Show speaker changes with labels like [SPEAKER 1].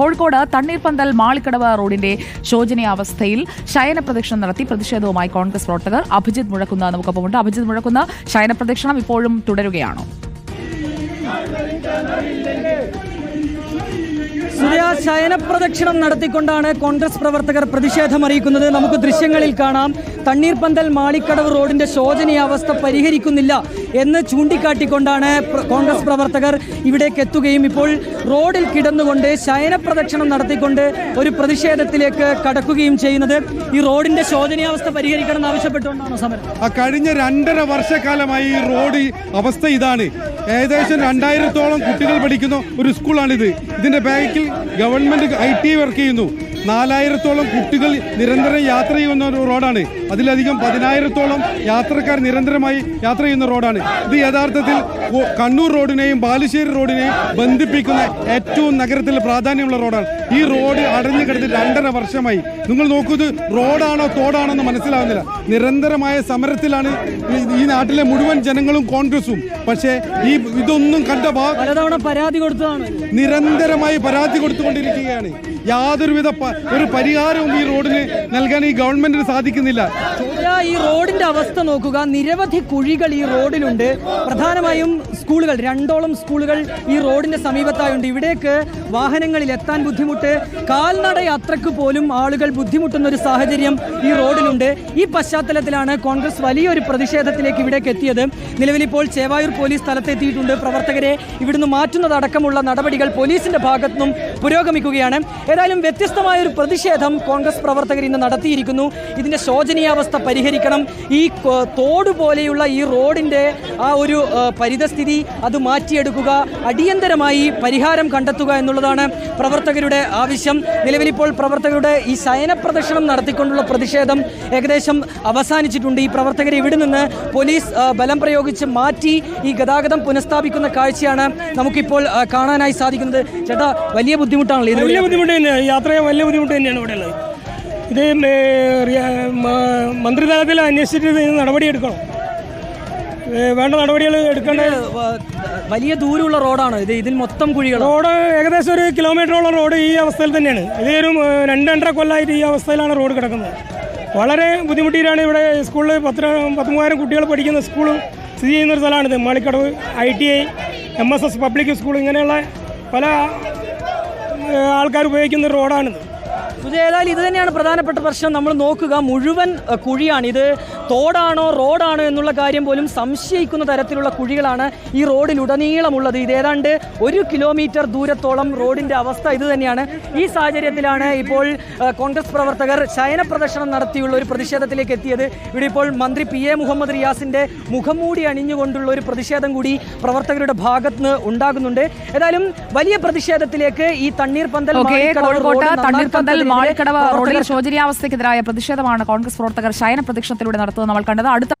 [SPEAKER 1] കോഴിക്കോട് തണ്ണീർപ്പന്തൽ മാളിക്കടവ് റോഡിന്റെ ശോചനീയാവസ്ഥയിൽ ശയന പ്രദക്ഷിണം നടത്തി പ്രതിഷേധവുമായി കോൺഗ്രസ് പ്രവർത്തകർ. അഭിജിത് മുഴക്കുന്ന നമുക്കൊപ്പമുണ്ട് അഭിജിത് മുഴക്കുന്ന ശയന പ്രദക്ഷിണം ഇപ്പോഴും തുടരുകയാണോ?
[SPEAKER 2] സൂര്യ ശയനപ്രദക്ഷിണം നടത്തിക്കൊണ്ടാണ് കോൺഗ്രസ് പ്രവർത്തകർ പ്രതിഷേധം അറിയിക്കുന്നത്. നമുക്ക് ദൃശ്യങ്ങളിൽ കാണാം. തണ്ണീർപ്പന്തൽ മാളിക്കടവ് റോഡിന്റെ ശോചനീയാവസ്ഥ പരിഹരിക്കുന്നില്ല എന്ന് ചൂണ്ടിക്കാട്ടിക്കൊണ്ടാണ് കോൺഗ്രസ് പ്രവർത്തകർ ഇവിടേക്ക് എത്തുകയും ഇപ്പോൾ റോഡിൽ കിടന്നുകൊണ്ട് ശയനപ്രദക്ഷിണം നടത്തിക്കൊണ്ട് ഒരു പ്രതിഷേധത്തിലേക്ക് കടക്കുകയും ചെയ്യുന്നത്. ഈ റോഡിന്റെ ശോചനീയാവസ്ഥ പരിഹരിക്കണം എന്ന് ആവശ്യപ്പെട്ടുകൊണ്ടാണോ സമരം?
[SPEAKER 3] കഴിഞ്ഞ രണ്ടര വർഷക്കാലമായി ഈ റോഡ് അവസ്ഥ ഇതാണ്. ഏകദേശം രണ്ടായിരത്തോളം കുട്ടികൾ പഠിക്കുന്ന ഒരു സ്കൂളാണിത്. ഇതിന്റെ ബാക്കിൽ ഗവൺമെന്റ് ഐ ടി വർക്ക് ചെയ്യുന്നു. നാലായിരത്തോളം കുട്ടികൾ നിരന്തരം യാത്ര ചെയ്യുന്ന ഒരു റോഡാണ്. അതിലധികം പതിനായിരത്തോളം യാത്രക്കാർ നിരന്തരമായി യാത്ര ചെയ്യുന്ന റോഡാണ്. ഇത് യഥാർത്ഥത്തിൽ കണ്ണൂർ റോഡിനെയും ബാലുശ്ശേരി റോഡിനെയും ബന്ധിപ്പിക്കുന്ന ഏറ്റവും നഗരത്തിൽ പ്രാധാന്യമുള്ള റോഡാണ്. ഈ റോഡ് അടഞ്ഞു കിടന്ന് രണ്ടര വർഷമായി. നിങ്ങൾ നോക്കൂ ഇത് റോഡാണോ തോടാണോ എന്ന് മനസ്സിലാവുന്നില്ല. നിരന്തരമായ സമരത്തിലാണ് ഈ- നാട്ടിലെ മുഴുവൻ ജനങ്ങളും കോൺഗ്രസും. പക്ഷേ ഈ ഇതൊന്നും കണ്ട ഭാഗം
[SPEAKER 2] പലതവണ പരാതി കൊടുത്തതാണ്.
[SPEAKER 3] നിരന്തരമായി പരാതി കൊടുത്തുകൊണ്ടിരിക്കുകയാണ്. യാതൊരുവിധ ഒരു പരിഹാരവും ഈ റോഡിന് നൽകാൻ ഈ ഗവൺമെന്റിന് സാധിക്കുന്നില്ല.
[SPEAKER 2] ഈ റോഡിന്റെ അവസ്ഥ നോക്കുക. നിരവധി കുഴികൾ ഈ റോഡിലുണ്ട്. പ്രധാനമായും സ്കൂളുകൾ രണ്ടോളം സ്കൂളുകൾ ഈ റോഡിന്റെ സമീപത്തായുണ്ട്. ഇവിടേക്ക് വാഹനങ്ങളിൽ എത്താൻ ബുദ്ധിമുട്ട്. കാൽനട യാത്രയ്ക്ക് പോലും ആളുകൾ ബുദ്ധിമുട്ടുന്ന ഒരു സാഹചര്യം ഈ റോഡിലുണ്ട്. ഈ പശ്ചാത്തലത്തിലാണ് കോൺഗ്രസ് വലിയൊരു പ്രതിഷേധത്തിലേക്ക് ഇവിടേക്ക് എത്തിയത്. നിലവിലിപ്പോൾ ചേവായൂർ പോലീസ് സ്ഥലത്തെത്തിയിട്ടുണ്ട്. പ്രവർത്തകരെ ഇവിടുന്ന് മാറ്റുന്നതടക്കമുള്ള നടപടികൾ പോലീസിന്റെ ഭാഗത്തുനിന്നും പുരോഗമിക്കുകയാണ്. ഏതായാലും വ്യത്യസ്തമായ ഒരു പ്രതിഷേധം കോൺഗ്രസ് പ്രവർത്തകർ ഇന്ന് നടത്തിയിരിക്കുന്നു. ഇതിന്റെ ശോചനീയാവസ്ഥ പരിഹരിക്കണം. ഈ തോട് പോലെയുള്ള ഈ റോഡിന്റെ ആ ഒരു പരിതസ്ഥിതി അത് മാറ്റിയെടുക്കുക അടിയന്തരമായി പരിഹാരം കണ്ടെത്തുക എന്നുള്ളതാണ് പ്രവർത്തകരുടെ ആവശ്യം. നിലവിലിപ്പോൾ പ്രവർത്തകരുടെ ഈ ശയന പ്രദർശനം നടത്തിക്കൊണ്ടുള്ള പ്രതിഷേധം ഏകദേശം അവസാനിച്ചിട്ടുണ്ട്. ഈ പ്രവർത്തകരെ ഇവിടെ നിന്ന് പോലീസ് ബലം പ്രയോഗിച്ച് മാറ്റി ഈ ഗതാഗതം പുനഃസ്ഥാപിക്കുന്ന കാഴ്ചയാണ് നമുക്കിപ്പോൾ കാണാനായി സാധിക്കുന്നത്. ചേട്ടാ വലിയ ബുദ്ധിമുട്ടാണല്ലോ
[SPEAKER 4] വലിയ ബുദ്ധിമുട്ട് തന്നെയാണ്. യാത്ര വലിയ ബുദ്ധിമുട്ട് തന്നെയാണ് ഇവിടെ ഉള്ളത് ഇത് മന്ത്രിതലത്തിൽ അന്വേഷിച്ചിട്ട് നടപടി എടുക്കണം. വേണ്ട നടപടികൾ എടുക്കേണ്ട
[SPEAKER 2] വലിയ ദൂരമുള്ള റോഡാണ്. ഇത് ഇതിൽ മൊത്തം കുഴികൾ
[SPEAKER 4] റോഡ് ഏകദേശം ഒരു കിലോമീറ്ററോളം റോഡ് ഈ അവസ്ഥയിൽ തന്നെയാണ്. ഇതൊരു ഒരു രണ്ട് രണ്ടര കൊല്ലമായിട്ട് ഈ അവസ്ഥയിലാണ് റോഡ് കിടക്കുന്നത്. വളരെ ബുദ്ധിമുട്ടിയിട്ടാണ് ഇവിടെ സ്കൂളിൽ പത്ത് പത്ത് മൂവായിരം കുട്ടികൾ പഠിക്കുന്ന സ്കൂൾ സ്ഥിതി ചെയ്യുന്ന ഒരു സ്ഥലമാണിത്. Malikkadavu I T I M S S public school ഇങ്ങനെയുള്ള പല ആൾക്കാർ ഉപയോഗിക്കുന്ന റോഡാണിത്.
[SPEAKER 2] ഏതായാലും ഇത് തന്നെയാണ് പ്രധാനപ്പെട്ട പ്രശ്നം. നമ്മൾ നോക്കുക മുഴുവൻ കുഴിയാണ്. ഇത് തോടാണോ റോഡാണോ എന്നുള്ള കാര്യം പോലും സംശയിക്കുന്ന തരത്തിലുള്ള കുഴികളാണ് ഈ റോഡിലുടനീളമുള്ളത്. ഇത് ഏതാണ്ട് ഒരു കിലോമീറ്റർ ദൂരത്തോളം റോഡിന്റെ അവസ്ഥ ഇത് തന്നെയാണ്. ഈ സാഹചര്യത്തിലാണ് ഇപ്പോൾ കോൺഗ്രസ് പ്രവർത്തകർ ശയന പ്രദർശനം നടത്തിയുള്ള ഒരു പ്രതിഷേധത്തിലേക്ക് എത്തിയത്. ഇവിടെ ഇപ്പോൾ മന്ത്രി പി എ മുഹമ്മദ് റിയാസിന്റെ മുഖംമൂടി അണിഞ്ഞുകൊണ്ടുള്ള ഒരു പ്രതിഷേധം കൂടി പ്രവർത്തകരുടെ ഭാഗത്ത് നിന്ന് ഉണ്ടാകുന്നുണ്ട്. ഏതായാലും വലിയ പ്രതിഷേധത്തിലേക്ക് ഈ തണ്ണീർ
[SPEAKER 1] പന്തൽ
[SPEAKER 2] റോഡ് റോഡിലെ
[SPEAKER 1] ശോചനീയാവസ്ഥയ്ക്കെതിരായ പ്രതിഷേധമാണ് കോൺഗ്രസ് പ്രവർത്തകർ ശയന പ്രദക്ഷിണത്തിലൂടെ നടത്തുന്നത്. നമ്മൾ കണ്ടത് അടുത്ത